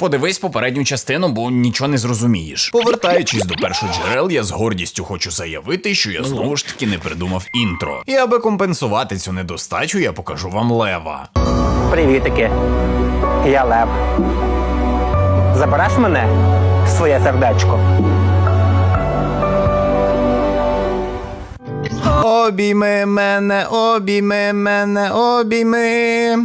Подивись попередню частину, бо нічого не зрозумієш. Повертаючись до першоджерел, я з гордістю хочу заявити, що я знову ж таки не придумав інтро. І аби компенсувати цю недостачу, я покажу вам лева. Привітики. Я Лев. Забереш мене в своє сердечко? Обійми мене, обійми мене, обійми.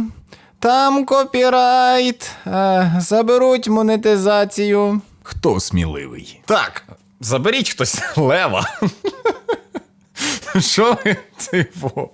Там копірайт. Е, заберуть монетизацію. Хто сміливий? Так, заберіть хтось лева. Що ви типу?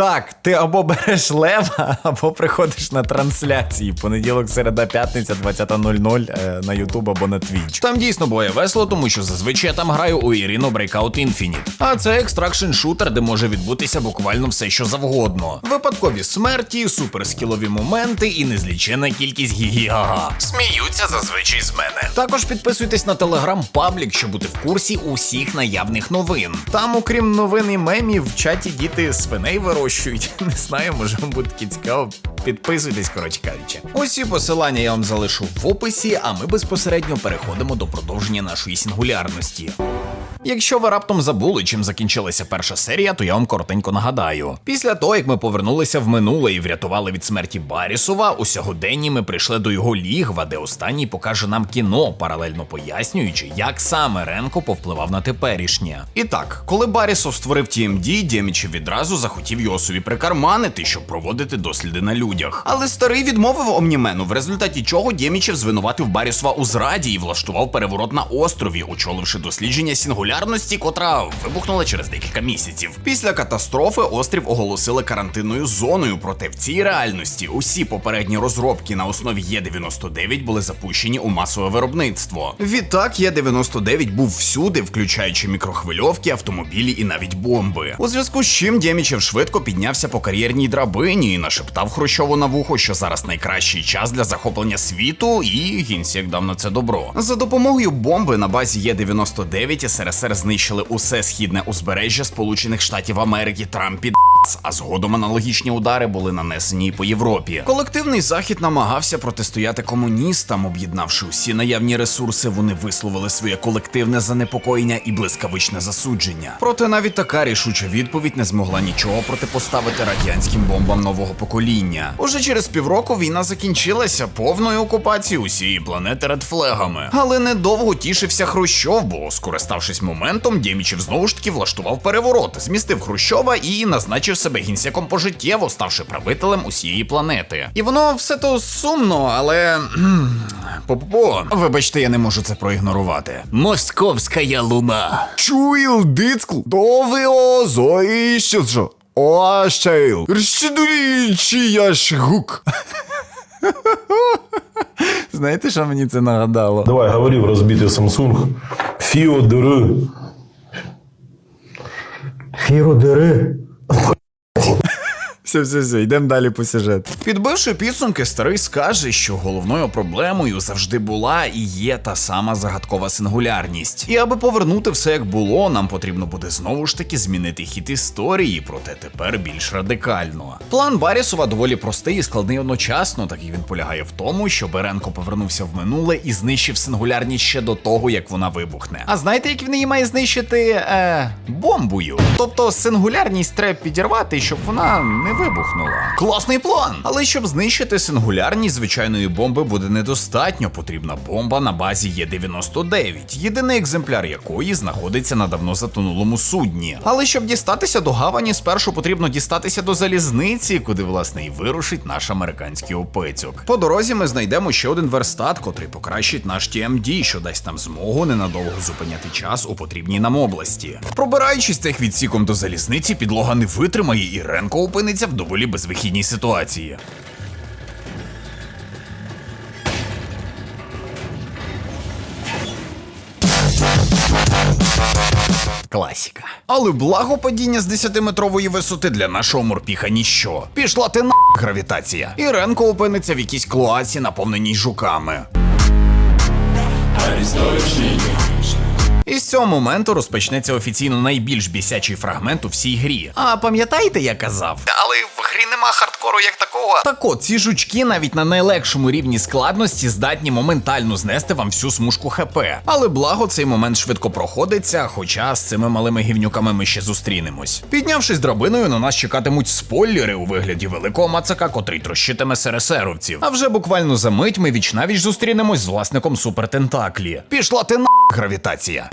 Так, ти або береш лева, або приходиш на трансляції. Понеділок, середа, п'ятниця, 20.00 е, на Ютуб або на Twitch. Там дійсно буває весело, тому що зазвичай я там граю у Ірину Breakout Infinite. А це екстракшн шутер, де може відбутися буквально все, що завгодно. Випадкові смерті, суперскілові моменти і незлічена кількість гі-гі-га-га. Сміються зазвичай з мене. Також підписуйтесь на телеграм паблік, щоб бути в курсі усіх наявних новин. Там, окрім новин і мемів, в чаті діти свиней вирощують. Не знаю, може вам буде таки цікаво. Підписуйтесь, коротше кажучи. Усі посилання я вам залишу в описі, а ми безпосередньо переходимо до продовження нашої сингулярності. Якщо ви раптом забули, чим закінчилася перша серія, то я вам коротенько нагадаю. Після того, як ми повернулися в минуле і врятували від смерті Барісова, у сьогоденні ми прийшли до його лігва, де останній покаже нам кіно, паралельно пояснюючи, як саме Ренко повпливав на теперішнє. І так, коли Барісов створив TMD, Дємічев відразу захотів його собі прикарманити, щоб проводити досліди на людях. Але старий відмовив Омнімену, в результаті чого Дємічев звинуватив Барісова у зраді і влаштував переворот на острові, очоливши дослідження сингулярності, котра вибухнула через декілька місяців. Після катастрофи острів оголосили карантинною зоною, проте в цій реальності усі попередні розробки на основі Є-99 були запущені у масове виробництво. Відтак Є-99 був всюди, включаючи мікрохвильовки, автомобілі і навіть бомби. У зв'язку з чим Дємічев швидко піднявся по кар'єрній драбині і нашептав Хрущову на вухо, що зараз найкращий час для захоплення світу, і гінсік дав на це добро. За допомогою бомби на базі Є-99 СРСР знищили усе східне узбережжя Сполучених Штатів Америки Трампі. А згодом аналогічні удари були нанесені і по Європі. Колективний захід намагався протистояти комуністам, об'єднавши усі наявні ресурси, вони висловили своє колективне занепокоєння і блискавичне засудження. Проте навіть така рішуча відповідь не змогла нічого протипоставити радянським бомбам нового покоління. Уже через півроку війна закінчилася повною окупацією усієї планети редфлегами. Але недовго тішився Хрущов, бо, скориставшись моментом, Дємічев знову ж таки влаштував переворот, змістив Хрущова і назначив себе гінсяком пожиттєво, ставши правителем усієї планети. І воно все то сумно, але. По-по-по. Вибачте, я не можу це проігнорувати. Московська луна. Чуїл дицкл, довио зоїще що. Оащайл. Рщидурічі яш гук. Знаєте, що мені це нагадало? Давай, говори в розбитий Samsung. Фіо. Фірудири. Все, все, все, йдемо далі по сюжету. Підбивши підсумки, старий скаже, що головною проблемою завжди була і є та сама загадкова сингулярність. І аби повернути все як було, нам потрібно буде знову ж таки змінити хід історії, проте тепер більш радикально. План Барісова доволі простий і складний одночасно, так і він полягає в тому, що Беренко повернувся в минуле і знищив сингулярність ще до того, як вона вибухне. А знаєте, як він її має знищити? Е, бомбою. Тобто сингулярність треба підірвати, щоб вона не вибухнула. Класний план! Але щоб знищити сингулярність звичайної бомби буде недостатньо. Потрібна бомба на базі Є-99, єдиний екземпляр якої знаходиться на давно затонулому судні. Але щоб дістатися до гавані, спершу потрібно дістатися до залізниці, куди власне і вирушить наш американський опецьок. По дорозі ми знайдемо ще один верстат, котрий покращить наш TMD, що дасть нам змогу ненадовго зупиняти час у потрібній нам області. Пробираючись цих відсіком до залізниці, підлога не витримає, і Ренко опиниться в доволі безвихідній ситуації. Класіка. Але благо падіння з 10-метрової висоти для нашого морпіха ніщо. Пішла ти на гравітація. І Ренко опиниться в якійсь клоаці, наповненій жуками. Арестовавший І з цього моменту розпочнеться офіційно найбільш бісячий фрагмент у всій грі. А пам'ятаєте, я казав? Але в грі нема хардкору як такого. Так от, ці жучки навіть на найлегшому рівні складності здатні моментально знести вам всю смужку ХП. Але благо цей момент швидко проходиться, хоча з цими малими гівнюками ми ще зустрінемось. Піднявшись драбиною, на нас чекатимуть спойлери у вигляді великого мацака, котрий трощитиме СРСРовців. А вже буквально за мить ми вічнавіч зустрінемось з власником супертентаклі. Пішла ти на гравітація.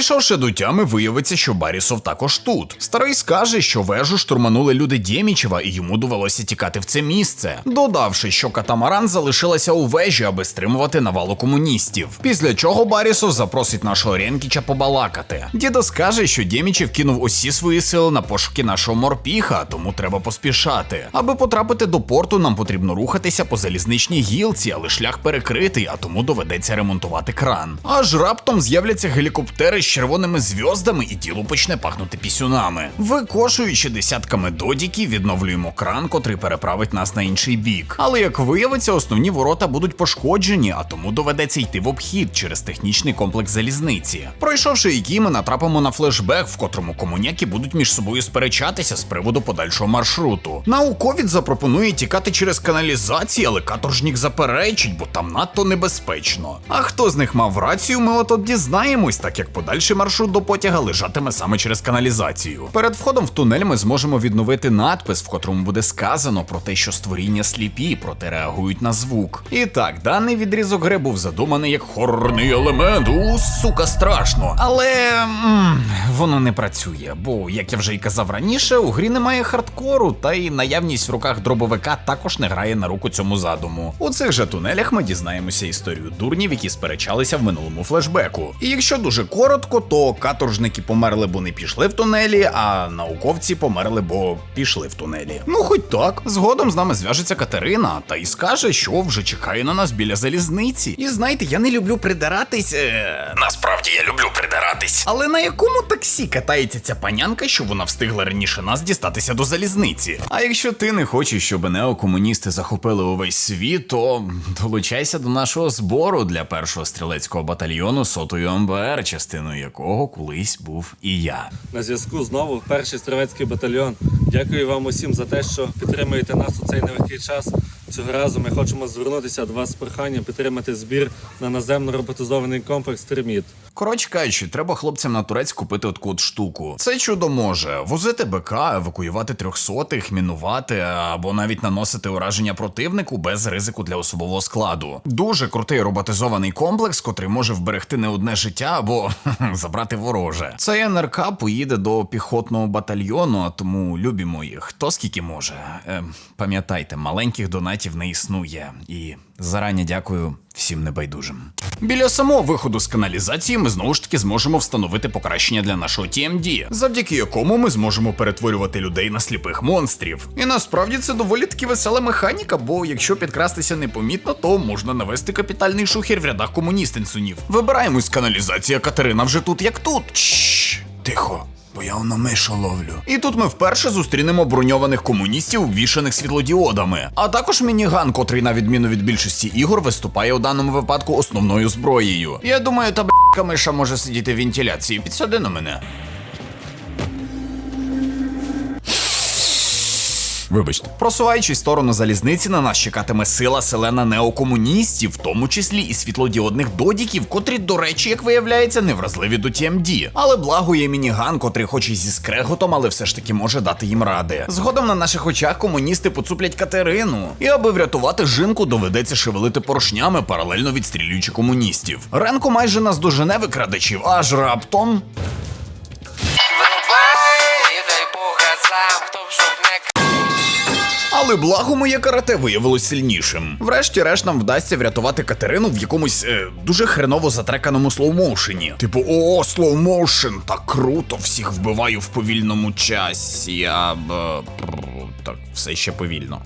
Прийшовши до тями, виявиться, що Барісов також тут. Старий скаже, що вежу штурманули люди Дємічева, і йому довелося тікати в це місце, додавши, що катамаран залишилася у вежі, аби стримувати навалу комуністів. Після чого Барісов запросить нашого Ренкіча побалакати. Дідо скаже, що Дємічев кинув усі свої сили на пошуки нашого морпіха, тому треба поспішати. Аби потрапити до порту, нам потрібно рухатися по залізничній гілці, але шлях перекритий, а тому доведеться ремонтувати кран. Аж раптом з'являться гелікоптери червоними зв'яздами, і діло почне пахнути пісюнами. Викошуючи десятками додіків, відновлюємо кран, котрий переправить нас на інший бік. Але як виявиться, основні ворота будуть пошкоджені, а тому доведеться йти в обхід через технічний комплекс залізниці. Пройшовши які, ми натрапимо на флешбек, в котрому комуняки будуть між собою сперечатися з приводу подальшого маршруту. Науковід запропонує тікати через каналізації, але каторжнік заперечить, бо там надто небезпечно. А хто з них мав рацію, ми от дізнаємось, так як подальший маршрут до потяга лежатиме саме через каналізацію. Перед входом в тунель ми зможемо відновити надпис, в котрому буде сказано про те, що створіння сліпі, проте реагують на звук. І так, даний відрізок гри був задуманий як хоррорний елемент. У сука, страшно. Але м, воно не працює, бо, як я вже й казав раніше, у грі немає хардкору, та й наявність в руках дробовика також не грає на руку цьому задуму. У цих же тунелях ми дізнаємося історію дурнів, які сперечалися в минулому флешбеку. І якщо дуже коротко, то каторжники померли, бо не пішли в тунелі, а науковці померли, бо пішли в тунелі. Ну, хоч так. Згодом з нами зв'яжеться Катерина та й скаже, що вже чекає на нас біля залізниці. І знаєте, я не люблю придиратись. Е... Насправді я люблю придиратись. Але на якому таксі катається ця панянка, що вона встигла раніше нас дістатися до залізниці? А якщо ти не хочеш, щоб неокомуністи захопили увесь світ, то долучайся до нашого збору для першого стрілецького батальйону сотою МБР, частиною якого колись був і я. На зв'язку знову перший стрілецький батальйон. Дякую вам усім за те, що підтримуєте нас у цей нелегкий час. Цього разу ми хочемо звернутися до вас з проханням підтримати збір на наземно роботизований комплекс Терміт. Коротше кажучи, треба хлопцям на турець купити таку от штуку. Це чудо може возити БК, евакуювати трьохсотих, мінувати або навіть наносити ураження противнику без ризику для особового складу. Дуже крутий роботизований комплекс, котрий може вберегти не одне життя або забрати вороже. Цей НРК поїде до піхотного батальйону, а тому любімо їх. Хто скільки може. Е, пам'ятайте, маленьких донатів не існує. І зарані дякую всім небайдужим. Біля самого виходу з каналізації ми знову ж таки зможемо встановити покращення для нашого TMD, завдяки якому ми зможемо перетворювати людей на сліпих монстрів. І насправді це доволі таки весела механіка, бо якщо підкрастися непомітно, то можна навести капітальний шухер в рядах комуністинсунів. Вибираємось з каналізації, а Катерина вже тут як тут. Тихо. Бо я на мишу ловлю. І тут ми вперше зустрінемо броньованих комуністів, вішаних світлодіодами, а також мініган, котрий, на відміну від більшості ігор, виступає у даному випадку основною зброєю. Я думаю, та б**ка миша може сидіти в вентиляції. Підсади на мене. Вибачте, просуваючись в сторону залізниці, на нас чекатиме сила селена неокомуністів, в тому числі і світлодіодних додіків, котрі, до речі, як виявляється, невразливі до TMD. Але благо є мініган, котрий хоч і зі скреготом, але все ж таки може дати їм ради. Згодом на наших очах комуністи поцуплять Катерину. І аби врятувати жінку, доведеться шевелити поршнями, паралельно відстрілюючи комуністів. Ренко майже наздожене викрадачів, аж раптом. Але благо моє карате виявилось сильнішим. Врешті-решт нам вдасться врятувати Катерину в якомусь е, дуже хреново затреканому слоумоушені. Типу, о, слоумоушен, так круто, всіх вбиваю в повільному часі. Я б. е, так, все ще повільно.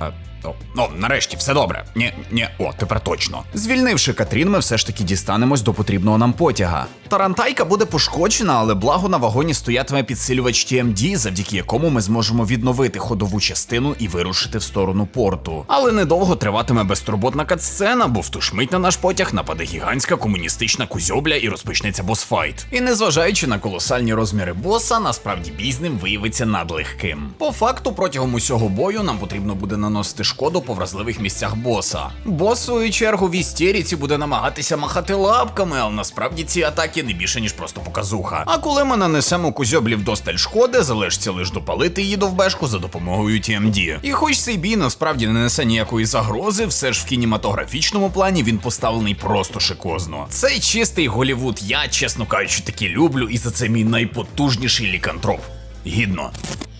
А О, о, нарешті, все добре. Ні, ні, о, тепер точно. Звільнивши Катрін, ми все ж таки дістанемось до потрібного нам потяга. Тарантайка буде пошкоджена, але благо на вагоні стоятиме підсилювач TMD, завдяки якому ми зможемо відновити ходову частину і вирушити в сторону порту. Але недовго триватиме безтурботна катсцена, бо в ту ж мить на наш потяг нападе гігантська комуністична кузьобля і розпочнеться босфайт. І незважаючи на колосальні розміри боса, насправді бій з ним виявиться надлегким. По факту, протягом усього бою нам потрібно буде наносити шкоду по вразливих місцях боса. Бос, в свою чергу, в істеріці буде намагатися махати лапками, але насправді ці атаки не більше, ніж просто показуха. А коли ми нанесемо кузьоблі вдосталь шкоди, залишиться лише допалити її довбешку за допомогою TMD. І хоч цей бій насправді не несе ніякої загрози, все ж в кінематографічному плані він поставлений просто шикозно. Цей чистий Голівуд я, чесно кажучи, таки люблю, і за це мій найпотужніший лікантроп. Гідно.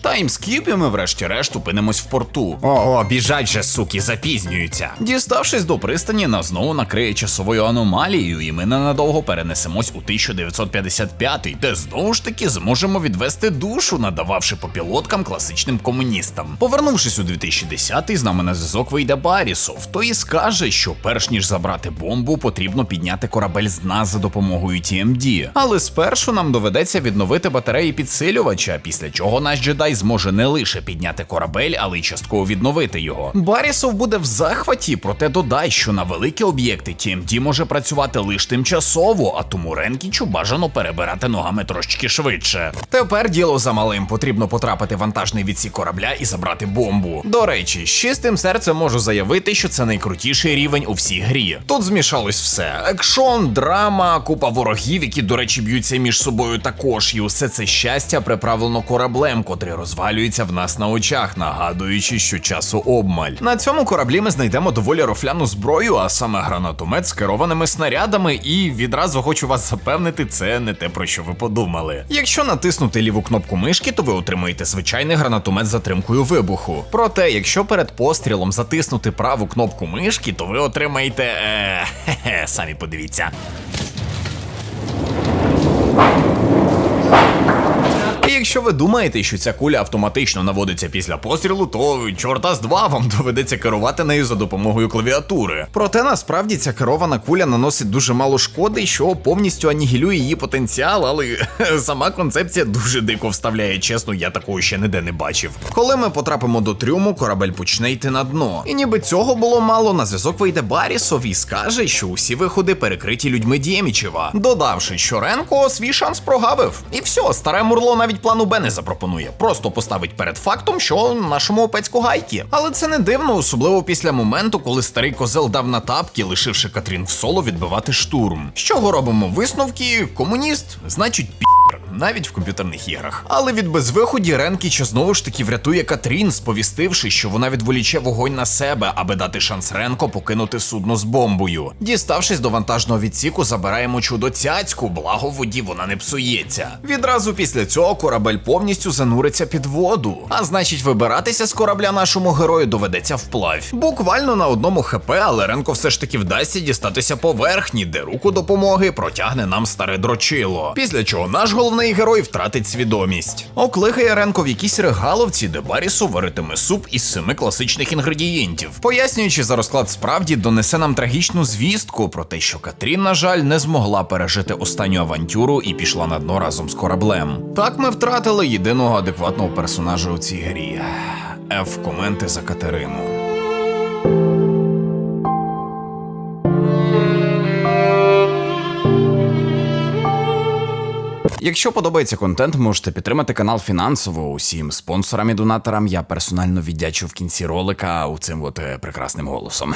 Таймскіп, і ми врешті-решт опинимось в порту. Ого, біжать же, суки, запізнюються. Діставшись до пристані, нас знову накриє часовою аномалією, і ми ненадовго перенесемось у 1955, де знову ж таки зможемо відвести душу, надававши попілоткам класичним комуністам. Повернувшись у 2010-й, з нами на зв'язок вийде Барісов, то і скаже, що перш ніж забрати бомбу, потрібно підняти корабель з дна за допомогою TMD. Але спершу нам доведеться відновити батареї підсилювача, після чого наш джедай зможе не лише підняти корабель, але й частково відновити його. Барісов буде в захваті, проте додай, що на великі об'єкти TMD може працювати лише тимчасово, а тому Ренкічу бажано перебирати ногами трошечки швидше. Тепер діло за малим потрібно потрапити в вантажний відсік корабля і забрати бомбу. До речі, з чистим серцем можу заявити, що це найкрутіший рівень у всій грі. Тут змішалось все: екшон, драма, купа ворогів, які, до речі, б'ються між собою також, і усе це щастя приправлено кораблем, котрий розвалюється в нас на очах, нагадуючи, що часу обмаль. На цьому кораблі ми знайдемо доволі рофляну зброю, а саме гранатомет з керованими снарядами, і відразу хочу вас запевнити, це не те про що ви подумали. Якщо натиснути ліву кнопку мишки, то ви отримаєте звичайний гранатомет з затримкою вибуху. Проте, якщо перед пострілом затиснути праву кнопку мишки, то ви отримаєте. Е, хе-хе, самі подивіться. Якщо ви думаєте, що ця куля автоматично наводиться після пострілу, то чорта з два вам доведеться керувати нею за допомогою клавіатури. Проте насправді ця керована куля наносить дуже мало шкоди, що повністю анігілює її потенціал, але сама концепція дуже дико вставляє. Чесно, я такого ще ніде не бачив. Коли ми потрапимо до трюму, корабель почне йти на дно. І ніби цього було мало. На зв'язок вийде Барісов і скаже, що усі виходи перекриті людьми Дємічева, додавши, що Ренко свій шанс прогавив. І все, старе мурло навіть плану Б не запропонує. Просто поставить перед фактом, що нашому опецьку гайки. Але це не дивно, особливо після моменту, коли старий козел дав на тапки, лишивши Катрін в соло відбивати штурм. З чого робимо висновки? Комуніст, значить, пі. Навіть в комп'ютерних іграх. Але від безвиході Ренкіча знову ж таки врятує Катрін, сповістивши, що вона відволіче вогонь на себе, аби дати шанс Ренко покинути судно з бомбою. Діставшись до вантажного відсіку, забираємо чудо цяцьку, благо воді вона не псується. Відразу після цього корабель повністю зануриться під воду. А значить, вибиратися з корабля нашому герою доведеться вплавь. Буквально на одному хп, але Ренко все ж таки вдасться дістатися поверхні, де руку допомоги протягне нам старе дрочило. Після чого наш головний герой втратить свідомість. Окликає Ренко в якійсь регаловці, де Барісу варитиме суп із семи класичних інгредієнтів. Пояснюючи за розклад справді, донесе нам трагічну звістку про те, що Катрін, на жаль, не змогла пережити останню авантюру і пішла на дно разом з кораблем. Так ми втратили єдиного адекватного персонажа у цій грі. Ф коменти за Катерину. Якщо подобається контент, можете підтримати канал фінансово. Усім спонсорам і донаторам я персонально віддячу в кінці ролика у цим от е, прекрасним голосом.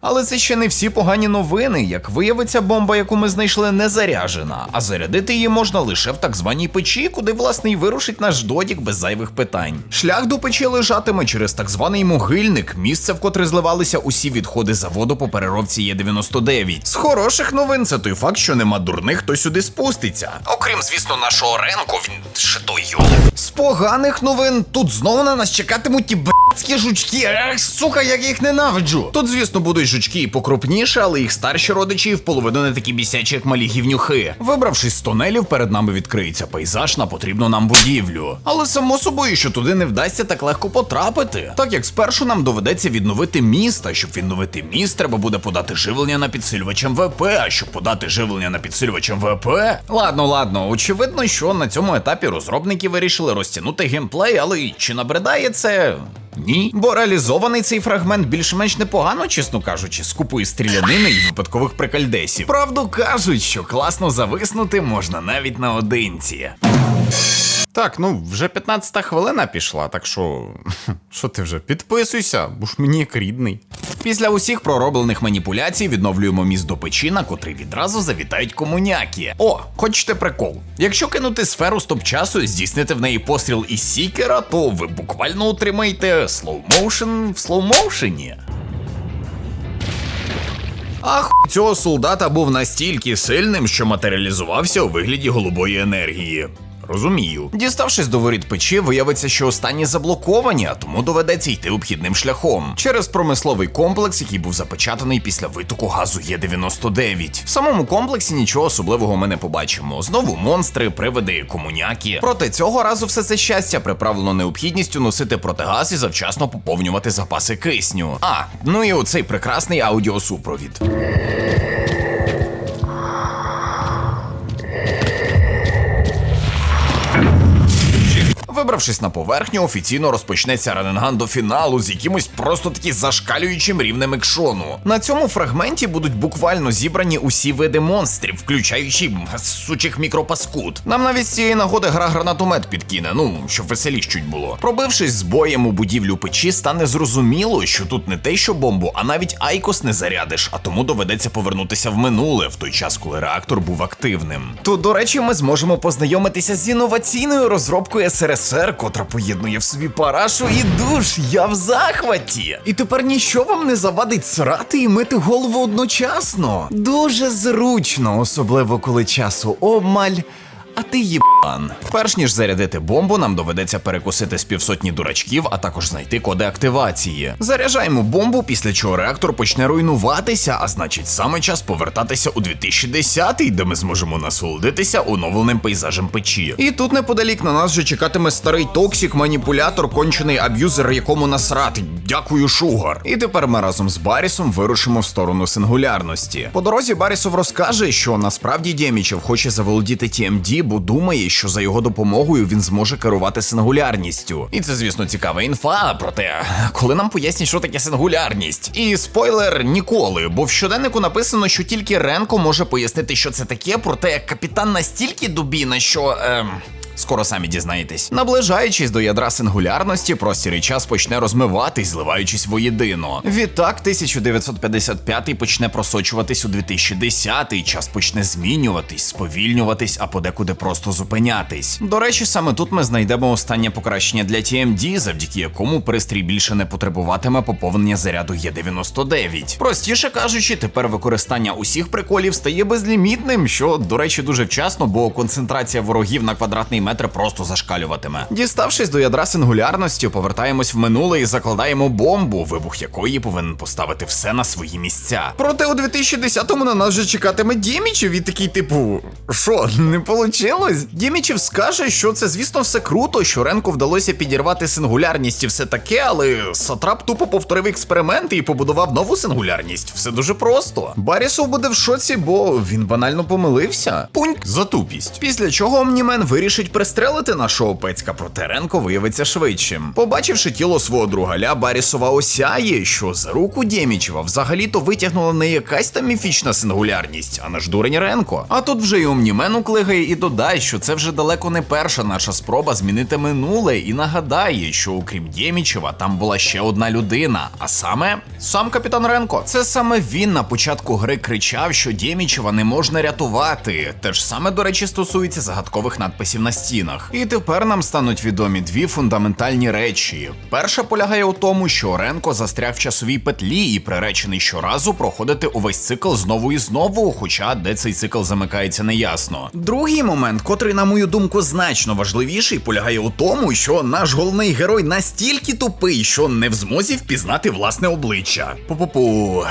Але це ще не всі погані новини. Як виявиться, бомба, яку ми знайшли, не заряджена, а зарядити її можна лише в так званій печі, куди власне й вирушить наш додік без зайвих питань. Шлях до печі лежатиме через так званий могильник, місце, в котре зливалися усі відходи заводу по переробці Є99. З хороших новин це той факт, що нема дурних, хто сюди спуститься. Окрім, звісно, нашого ренку, він ще той. З поганих новин тут знову на нас чекатимуть і б Адські жучки, ах, сука, як я їх ненавиджу. Тут, звісно, будуть жучки і покрупніші, але їх старші родичі в половину не такі бісячі, як малі гівнюхи. Вибравшись з тунелів, перед нами відкриється пейзаж на потрібну нам будівлю. Але само собою, що туди не вдасться так легко потрапити. Так як спершу нам доведеться відновити міст, а щоб відновити міст, треба буде подати живлення на підсилювачем ВП. А щоб подати живлення на підсилювачем ВП. Ладно, ладно, очевидно, що на цьому етапі розробники вирішили розтягнути геймплей, але чи набридає це? Ні, бо реалізований цей фрагмент більш-менш непогано, чесно кажучи, з купою стрілянини і випадкових прикальдесів. Правду кажуть, що класно зависнути можна навіть наодинці. Так, ну вже 15 хвилина пішла, так що. Що ти вже? Підписуйся, бо ж мені як рідний. Після усіх пророблених маніпуляцій відновлюємо міст до печі, на котрий відразу завітають комуняки. О, хочете прикол? Якщо кинути сферу стоп-часу і здійснити в неї постріл із сікера, то ви буквально отримаєте слоу-моушен в слоу-моушені. Ах, цього солдата був настільки сильним, що матеріалізувався у вигляді голубої енергії. Розумію. Діставшись до воріт печі, виявиться, що останні заблоковані, а тому доведеться йти обхідним шляхом через промисловий комплекс, який був запечатаний після витоку газу Є-99. В самому комплексі нічого особливого ми не побачимо. Знову монстри, привиди, комуняки. Проте цього разу все це щастя приправлено необхідністю носити протигаз і завчасно поповнювати запаси кисню. А, ну і оцей прекрасний аудіосупровід. Вибравшись на поверхню, офіційно розпочнеться рененган до фіналу з якимось просто таки зашкалюючим рівнем екшону. На цьому фрагменті будуть буквально зібрані усі види монстрів, включаючи сучих мікропаскуд. Нам навіть з цієї нагоди гра гранатомет підкине, ну щоб веселіш чуть було. Пробившись з боєм у будівлю печі, стане зрозуміло, що тут не те, що бомбу, а навіть айкос не зарядиш, а тому доведеться повернутися в минуле в той час, коли реактор був активним. Тут, до речі, ми зможемо познайомитися з інноваційною розробкою СРСР, котра поєднує в собі парашу і душ. Я в захваті. І тепер ніщо вам не завадить срати і мити голову одночасно. Дуже зручно, особливо коли часу обмаль. А ти їбан. Перш ніж зарядити бомбу, нам доведеться перекусити з півсотні дурачків, а також знайти коди активації. Заряджаємо бомбу, після чого реактор почне руйнуватися, а значить саме час повертатися у 2010-й, де ми зможемо насолодитися оновленим пейзажем печі. І тут неподалік на нас вже чекатиме старий токсік, маніпулятор, кончений аб'юзер, якому насрати. Дякую, Шугар. І тепер ми разом з Барісом вирушимо в сторону сингулярності. По дорозі Барісов розкаже, що насправді Дємічев хоче заволодіти TMD, бо думає, що за його допомогою він зможе керувати сингулярністю. І це, звісно, цікава інфа. Проте, коли нам пояснять, що таке сингулярність. І спойлер ніколи, бо в щоденнику написано, що тільки Ренко може пояснити, що це таке, проте капітан настільки дубіна, що. Ем... Скоро самі дізнаєтесь. Наближаючись до ядра сингулярності, простір і час почне розмиватись, зливаючись воєдино. Відтак, 1955 почне просочуватись у 2010-й, час почне змінюватись, сповільнюватись, а подекуди просто зупинятись. До речі, саме тут ми знайдемо останнє покращення для TMD, завдяки якому пристрій більше не потребуватиме поповнення заряду Є99. Простіше кажучи, тепер використання усіх приколів стає безлімітним, що, до речі, дуже вчасно, бо концентрація ворогів на квадратний метр просто зашкалюватиме. Діставшись до ядра сингулярності, повертаємось в минуле і закладаємо бомбу, вибух якої повинен поставити все на свої місця. Проте у 2010-му на нас вже чекатиме Дємічев і такий типу: що, не получилось? Дємічев скаже, що це, звісно, все круто, що Ренку вдалося підірвати сингулярність і все таке, але Сатрап тупо повторив експеримент і побудував нову сингулярність. Все дуже просто. Барісов буде в шоці, бо він банально помилився. Пуньк за тупість. Після чого Омнімен вирішить пристрелити нашого пецька, проте Ренко виявиться швидшим. Побачивши тіло свого другаля, Барісова осяє, що за руку Дємічева взагалі-то витягнула не якась там міфічна сингулярність, а наш дурень Ренко. А тут вже й Омнімен уклигає і додає, що це вже далеко не перша наша спроба змінити минуле, і нагадає, що окрім Дємічева там була ще одна людина, а саме сам капітан Ренко. Це саме він на початку гри кричав, що Дємічева не можна рятувати. Те ж саме, до речі, стосується загадкових надписів на стінах. Стінах. І тепер нам стануть відомі дві фундаментальні речі. Перша полягає у тому, що Ренко застряг в часовій петлі і приречений щоразу проходити увесь цикл знову і знову, хоча де цей цикл замикається неясно. Другий момент, котрий, на мою думку, значно важливіший, полягає у тому, що наш головний герой настільки тупий, що не в змозі впізнати власне обличчя. Пу-пу-пу.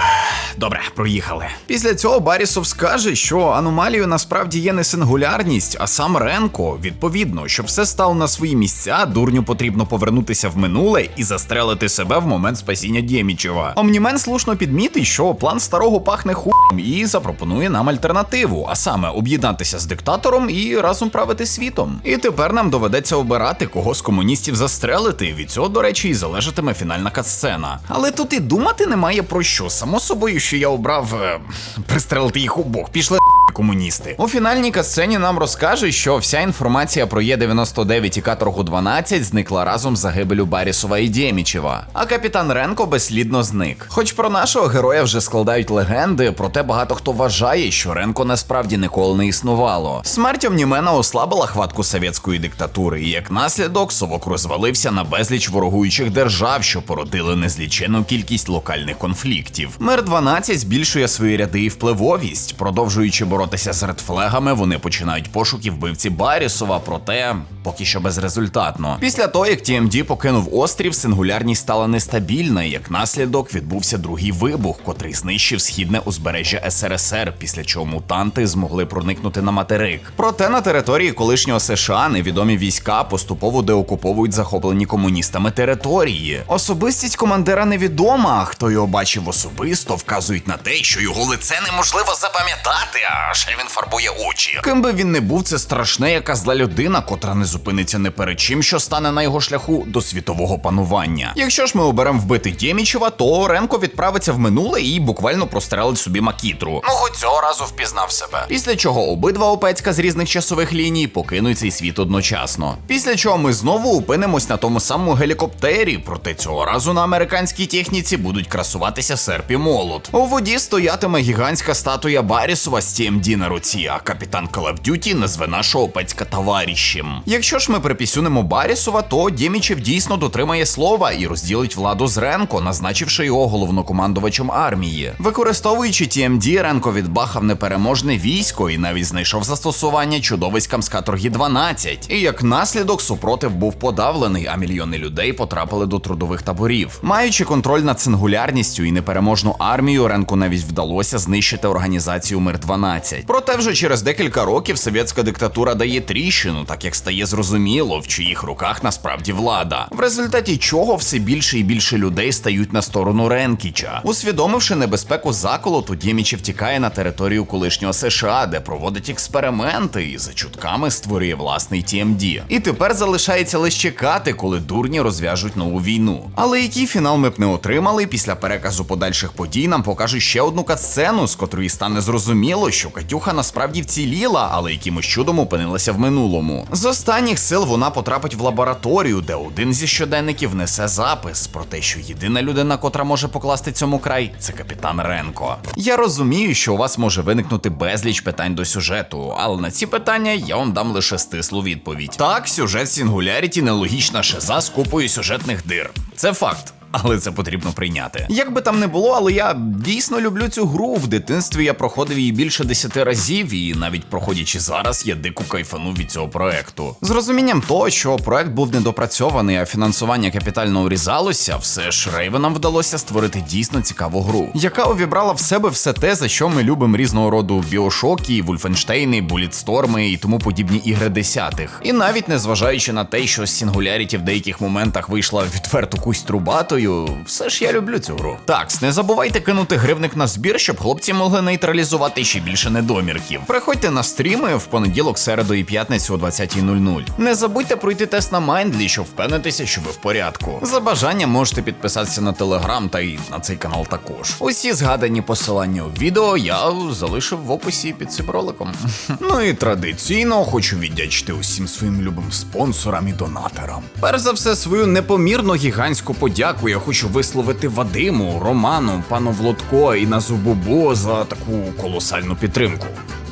Добре, проїхали. Після цього Барісов скаже, що аномалією насправді є не сингулярність, а сам Ренко. Відповідно, щоб все стало на свої місця, дурню потрібно повернутися в минуле і застрелити себе в момент спасіння Дємічева. Омнімен слушно підмітить, що план старого пахне хуєм і запропонує нам альтернативу, а саме об'єднатися з диктатором і разом правити світом. І тепер нам доведеться обирати, кого з комуністів застрелити. Від цього, до речі, і залежатиме фінальна катсцена. Але тут і думати немає про що. Само собою, що я обрав е, пристрелити їх обох. Пішли комуністи. У фінальній катсцені нам розкаже, що вся інформація про Є-99 і каторгу 12 зникла разом з загибелю Барісова і Дємічева. А капітан Ренко безслідно зник. Хоч про нашого героя вже складають легенди, проте багато хто вважає, що Ренко насправді ніколи не існувало. Смерть Омнімена ослабила хватку совєтської диктатури, і як наслідок совок розвалився на безліч ворогуючих держав, що породили незлічену кількість локальних конфліктів. Мир 12 збільшує свої ряди і впливовість, продовжуючи боротися з редфлегами, вони починають пошуки вбивці Барісова, проте поки що безрезультатно. Після того, як TMD покинув острів, сингулярність стала нестабільна. і Як наслідок відбувся другий вибух, котрий знищив східне узбережжя СРСР, після чого мутанти змогли проникнути на материк. Проте на території колишнього США невідомі війська поступово деокуповують захоплені комуністами території. Особистість командира невідома. Хто його бачив особисто, вказують на те, що його лице неможливо запам'ятати, а ще він фарбує очі. Ким би він не був, це страшне, яка зла людина, котра не зупиниться не перед чим, що стане на його шляху до світового панування. Якщо ж ми оберемо вбити Дємічева, то Ренко відправиться в минуле і буквально прострелить собі макітру. Ну, хоч цього разу впізнав себе. Після чого обидва опецька з різних часових ліній покинуть цей світ одночасно. Після чого ми знову опинимось на тому самому гелікоптері, проте цього разу на американській техніці будуть красуватися серп і молот. У воді стоятиме гігантська статуя Барісова з TMD на руці, а капітан Call of Duty назве нашого опецька товаріщем. Якщо ж ми припісюнемо Барісова, то Дємічев дійсно дотримає слова і розділить владу з Ренко, назначивши його головнокомандувачем армії. Використовуючи TMD, Ренко відбахав непереможне військо і навіть знайшов застосування чудовиськам з каторги 12. І як наслідок супротив був подавлений, а мільйони людей потрапили до трудових таборів. Маючи контроль над сингулярністю і непереможну армію, Ренку навіть вдалося знищити організацію Мир 12. Проте вже через декілька років совєтська диктатура дає тріщину, так як стає зрозуміло, в чиїх руках насправді влада. В результаті чого все більше і більше людей стають на сторону Ренкіча. Усвідомивши небезпеку заколоту, Дємічев втікає на територію колишнього США, де проводить експерименти і за чутками створює власний TMD. І тепер залишається лише чекати, коли дурні розв'яжуть нову війну. Але який фінал ми б не отримали, після переказу подальших подій нам покажуть ще одну катсцену, з котрої стане зрозуміло, що Катюха насправді вціліла, але якимось чудом опинилася в минулому. З останніх сил вона потрапить в лабораторію, де один зі щоденників несе запис про те, що єдина людина, котра може покласти цьому край, це капітан Ренко. Я розумію, що у вас може виникнути безліч питань до сюжету, але на ці питання я вам дам лише стислу відповідь. Так, сюжет Сінгуляріті нелогічна шиза з купою сюжетних дир. Це факт. Але це потрібно прийняти. Як би там не було, але я дійсно люблю цю гру. В дитинстві я проходив її більше десяти разів, і навіть проходячи зараз, я дико кайфанув від цього проекту. З розумінням того, що проект був недопрацьований, а фінансування капітально урізалося, все ж Рейвенам вдалося створити дійсно цікаву гру, яка увібрала в себе все те, за що ми любимо різного роду біошоки, вульфенштейни, булітсторми і тому подібні ігри десятих. І навіть незважаючи на те, що Сінгуляріті в деяких моментах вийшла відверто кусь трубатою, все ж я люблю цю гру. Так, не забувайте кинути гривник на збір, щоб хлопці могли нейтралізувати ще більше недомірків. Приходьте на стріми в понеділок, середу і п'ятницю о 20.00. Не забудьте пройти тест на Майндлі, щоб впевнитися, що ви в порядку. За бажанням можете підписатися на телеграм та й на цей канал також. Усі згадані посилання у відео я залишив в описі під цим роликом. Ну і традиційно хочу віддячити усім своїм любим спонсорам і донаторам. Перш за все, свою непомірно гігантську подяку я хочу висловити Вадиму, Роману, пану Влодко і на Бубу за таку колосальну підтримку.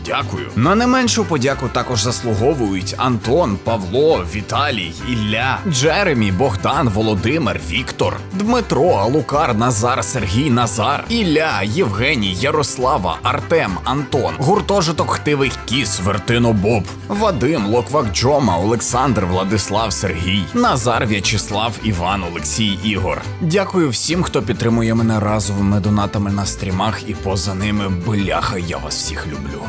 Дякую. На не меншу подяку також заслуговують Антон, Павло, Віталій, Ілля, Джеремі, Богдан, Володимир, Віктор, Дмитро, Алукар, Назар, Сергій, Назар, Ілля, Євгеній, Ярослава, Артем, Антон, гуртожиток Хтивих Кіс, Вертино Боб, Вадим, Локвак Джома, Олександр, Владислав, Сергій, Назар, В'ячеслав, Іван, Олексій, Ігор. Дякую всім, хто підтримує мене разовими донатами на стрімах і поза ними. Бляха, я вас всіх люблю.